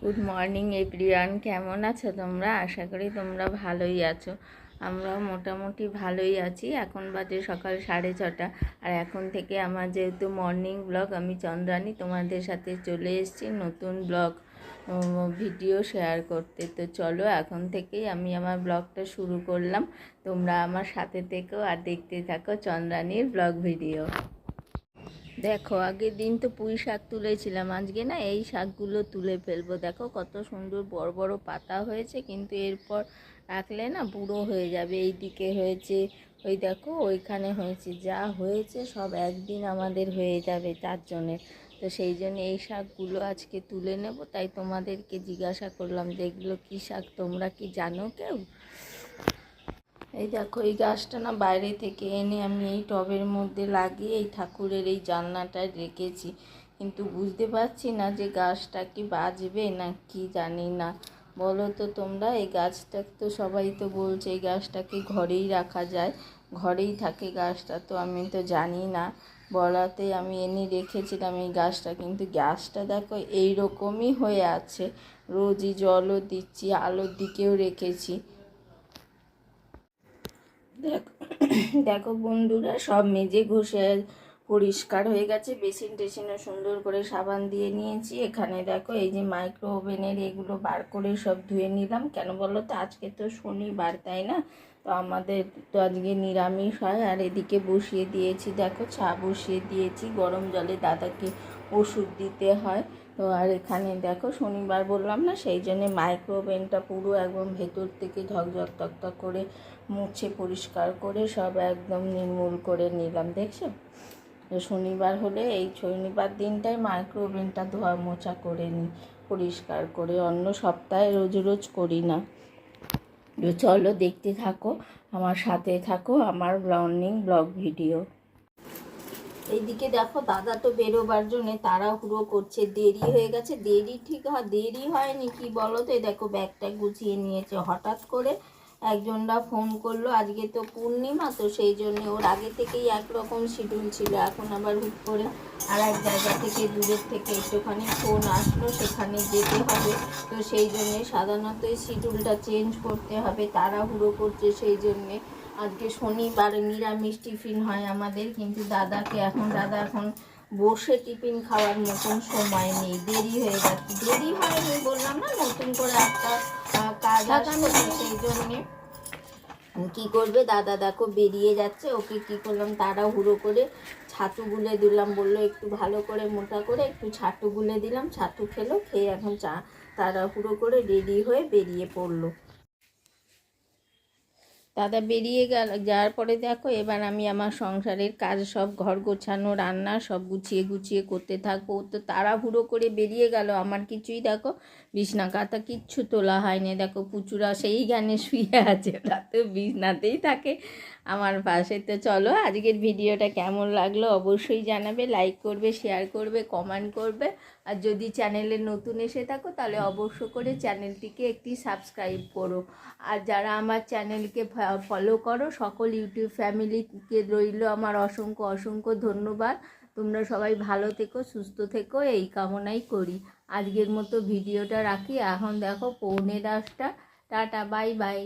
Good morning everyone কেমন আছো তোমরা? আশা করি তোমরা ভালোই আছো। আমরাও মোটামুটি ভালোই আছি। এখন বাজে সকাল সাড়ে ছটা। আর এখন থেকে আমার যেহেতু মর্নিং ব্লগ আমি চন্দ্রানী তোমাদের সাথে চলে এসেছি নতুন ব্লগ ভিডিও শেয়ার করতে। তো চলো, এখন থেকেই আমি আমার ব্লগটা শুরু করলাম। তোমরা আমার সাথে থেকেও আর দেখতে থাকো চন্দ্রানীর ব্লগ ভিডিও দেখো, আগের দিন তো পুঁই শাক তুলেছিলাম, আজকে না এই শাকগুলো তুলে ফেলব। দেখো, কত সুন্দর বড় বড় পাতা হয়েছে, কিন্তু এরপর রাখলে না বুড়ো হয়ে যাবে। এই দিকে হয়েছে, ওই দেখো, ওইখানে হয়েছে, যা হয়েছে সব একদিন আমাদের হয়ে যাবে চারজনের তো সেই জন্য এই শাকগুলো আজকে তুলে নেব, তাই তোমাদেরকে জিজ্ঞাসা করলাম যে এগুলো কী শাক, তোমরা কি জানো কেউ? এই দেখো, এই গাছটা না বাইরে থেকে এনে আমি এই টবের মধ্যে লাগিয়ে এই ঠাকুরের এই জানলাটায় রেখেছি। কিন্তু বুঝতে পারছি না যে গাছটা কি বাঁচবে না কি জানি না। বলো তো তোমরা, এই গাছটা তো সবাই তো বলছে এই গাছটাকে ঘরেই রাখা যায়? ঘরেই থাকে গাছটা তো, আমি তো জানি না। বলাতে আমি এনে রেখেছিলাম এই গাছটা, কিন্তু গাছটা দেখো এই রকমই হয়ে আছে। রোজই জলও দিচ্ছি, আলোর দিকেও রেখেছি। দেখো দেখো বন্ধুরা, সব মেজে ঘষে পরিষ্কার হয়ে গেছে। বেসিন টেসিনও সুন্দর করে সাবান দিয়ে নিয়েছি। এখানে দেখো, এই যে মাইক্রো ওভেনের এগুলো বার করে সব ধুয়ে নিলাম। কেন বলো তো, আজকে তো শনিবার, তাই না? তো আমাদের তো আজকে নিরামিষ হয়। আর এদিকে বসিয়ে দিয়েছি, দেখো, চা বসিয়ে দিয়েছি। গরম জলে দাদাকে ওষুধ দিতে হয়। তো আর এখানে দেখো শনিবার বললাম না, সেই জন্যে মাইক্রো ওভেনটা পুরো একদম ভেতর থেকে ঝকঝক তকতক করে মুছে পরিষ্কার করে সব একদম নির্মূল করে নিলাম, দেখছ? শনিবার হলে এই শনিবার দিনটাই মাইক্রো ওভেনটা ধোয়া মোছা করে নিই পরিষ্কার করে, অন্য সপ্তাহে রোজ রোজ করি না। চলো দেখতে থাকো, আমার সাথে থাকো, আমার মর্নিং ব্লগ ভিডিও এইদিকে দেখো দাদা তো বেরোবার জন্যে তাড়াহুড়ো করছে, দেরি হয়ে গেছে। দেরি ঠিক হয়, দেরি হয়নি কি বলো তো দেখো ব্যাগটা গুছিয়ে নিয়েছে। হঠাৎ করে একজনরা ফোন করল, আজকে তো পূর্ণিমা, তো সেই জন্য ওর আগে থেকেই একরকম শিডিউল ছিল। এখন আবার হুট করে আর এক জায়গা থেকে, দূরের থেকে একটুখানি ফোন আসলো, সেখানে যেতে হবে। তো সেই জন্যে সাধারণত শিডিউলটা চেঞ্জ করতে হবে, তাড়াহুড়ো করছে সেই জন্যে। আজকে শনিবার নিরামিষ টিফিন হয় আমাদের কিন্তু দাদাকে এখন দাদা এখন বসে টিফিন খাওয়ার মতন সময় নেই। দেরি হয়ে যাচ্ছে। দেরি হয়নি বললাম না নতুন করে একটা কাজ আসছে সেই জন্যে। কি করবে? দাদা দেখো বেরিয়ে যাচ্ছে। ওকে কি করলাম? তাড়াহুড়ো করে ছাতু গুলে দিলাম। বলল একটু ভালো করে মোটা করে একটু ছাতু গুলে দিলাম। ছাতু খেলো খেয়ে এখন চা তাড়াহুড়ো করে রেডি হয়ে বেরিয়ে পড়ল। দাদা বেরিয়ে গেল, যাওয়ার পরে দেখো এবার আমি আমার সংসারের কাজ সব ঘর গোছানো, রান্না সব গুছিয়ে গুছিয়ে করতে থাকব। তো তাড়াহুড়ো করে বেরিয়ে গেল, আমার কিছুই দেখো বিছনা কাতা কিচ্ছু তোলা হয়নি। দেখো পুচুরা সেই গানে শুয়ে আছে, ওরা তো বিছনাতেই থাকে। আমার পাশে তো চলো, আজকের ভিডিওটা কেমন লাগল অবশ্যই জানাবে লাইক করবে শেয়ার করবে কমেন্ট করবে। আর যদি চ্যানেলে নতুন এসে থাকো, তাহলে অবশ্য করে চ্যানেলটিকে একটি সাবস্ক্রাইব করো। আর যারা আমার চ্যানেলকে ফলো করো। সকল ইউটিউব ফ্যামিলিকে রইল আমার অসংখ্য অসংখ্য ধন্যবাদ। তোমরা সবাই ভালো থেকো, সুস্থ থেকো, এই কামনাই করি। আজকের মতো ভিডিওটা রাখি। এখন দেখো পৌনে দশটা। Tata, bye bye.